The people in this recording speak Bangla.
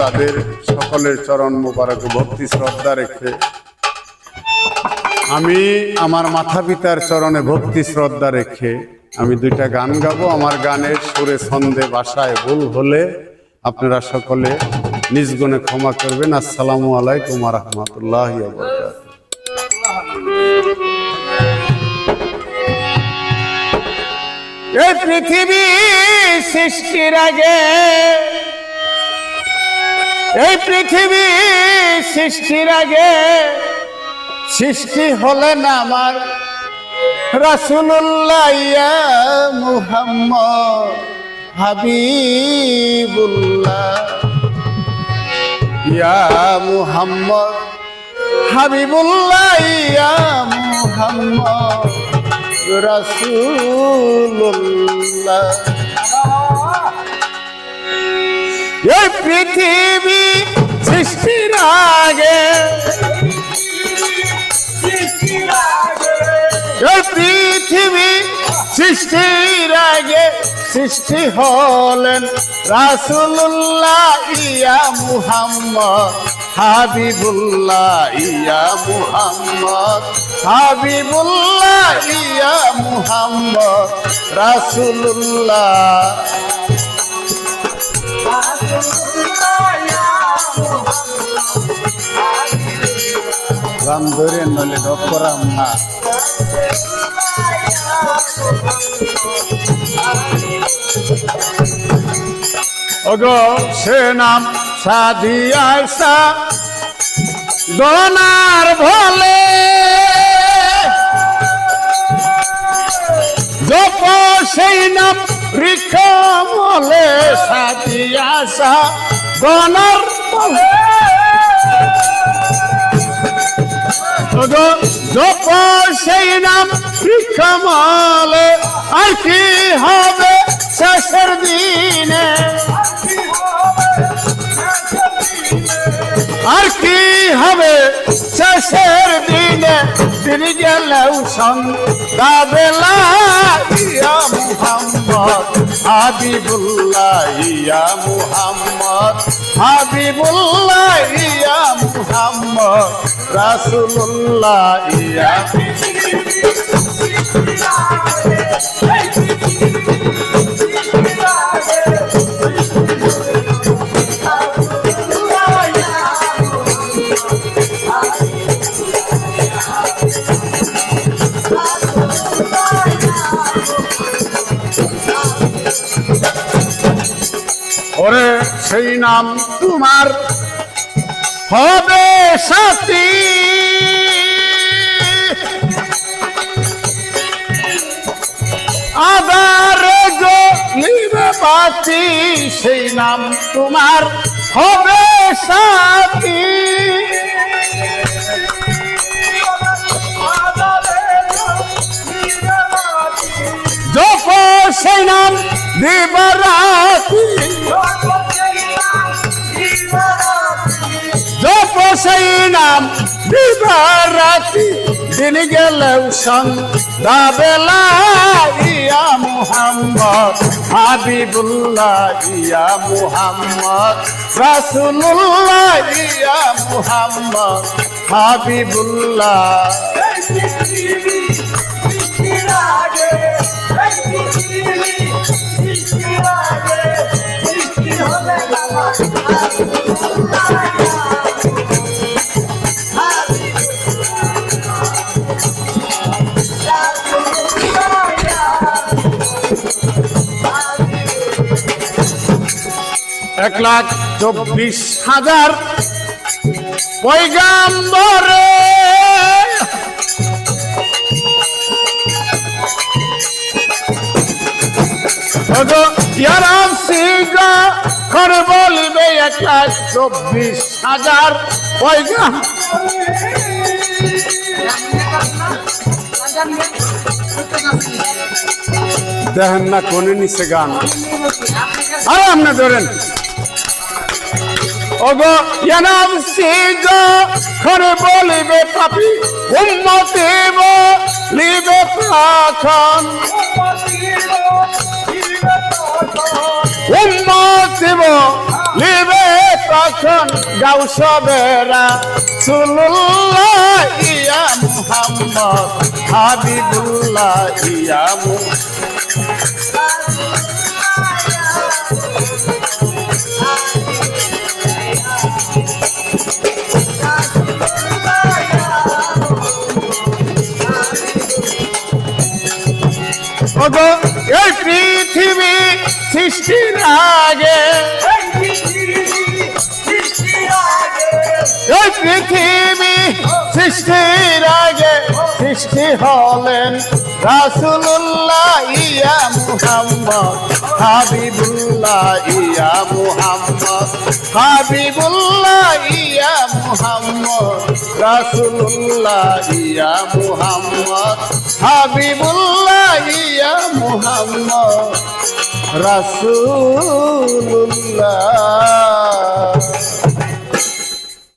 তাদের সকলের চরণ মোবারক ভক্তি শ্রদ্ধা রেখে আমি আমার মাথা পিতার চরণে ভক্তি শ্রদ্ধা রেখে আমি দুইটা গান গাবো। আমার গানের সুরে ছন্দে বাসায় ভুল হলে আপনারা সকলে নিজ গুণে ক্ষমা করবেন। আসসালামু আলাইকুম রহমতুল্লাহ পৃথিবী সৃষ্টির আগে এই পৃথিবী সৃষ্টির আগে সৃষ্টি হলেন আমার রাসুল্লাহ মুহাম্মদ হাবিবুল্লাহ। ইয়া মুহাম্মদ হাবিবুল্লাহ ইয়া মুহাম্মদ রাসূলুল্লাহ। এই পৃথিবী সৃষ্টির আগে। পৃথিবী সৃষ্টির আগে সৃষ্টি হলেন রাসুল্লাহ ইয়া মুহাম্মদ হাবিবুল্লাহ ইয়া মুহাম্মদ হাবিবুল্লাহ ইয়া মুহাম্মদ রাসুল্লাহ গান ধরে নলে ডক না। ওগো, সে নাম সাদিয়াসা দোনার ভোলে। জপ সেই নাম রিকমলে সাদিয়াসা দোনার ভোলে। জপ সেই নাম রিকমলে আর কি হবে শেষের দিনে? আর কি হবে শেষের দিনে তিনি গেলেও সন্ধ্যাবেলা ইয়া মুহাম্মদ, হাবিবুল্লাহ ইয়া মুহাম্মদ, হাবিবুল্লাহ ইয়া মুহাম্মদ, রাসূলুল্লাহ ইয়া ওরে সেই নাম তোমার। হবে সাথী। আদার নিবে বাতি সেই নাম তোমার। হবে সাথী। সেই নাম দিবরাতি। সেই নাম দিবরাতি দিন গেলেও সন্ধ্যাবেলা ইয়া মুহাম্মদ হাবিবুল্লাহ ইয়া মুহাম্মদ রাসূলুল্লাহ হাবিবুল্লাহ। এক লাখ চব্বিশ হাজার পৈগাম্বরে ইয়ারাম সিগা করে বলবে এক লাখ চব্বিশ হাজার পৈগাম দেখেন না কোনে নিচে গান। আর আপনি ধরেন। ওগো, ইয়ানাম সিগা করে বলবে পাপি, উম্মতি লিবে পাখন উম্মতি লিবে পাখন যাও সবেরা সুল্লাহ ইয়া মুহাম্মদ, হাবিবুল্লাহ ইয়া মুহাম্মদ। ওগো এই পৃথিবী সৃষ্টির আগে। এই পৃথিবী সৃষ্টির আগে। সৃষ্টি হলেন রাসুল্লাহ ইয়া মুহাম্মদ হাবিবুল্লাহ ইয়া মুহাম্মদ হাবিবুল্লাহ ইয়া মুহাম্মদ রাসুল্লাহ ইয়া মুহাম্মদ হাবিবুল্লাহ রসুল্লাহ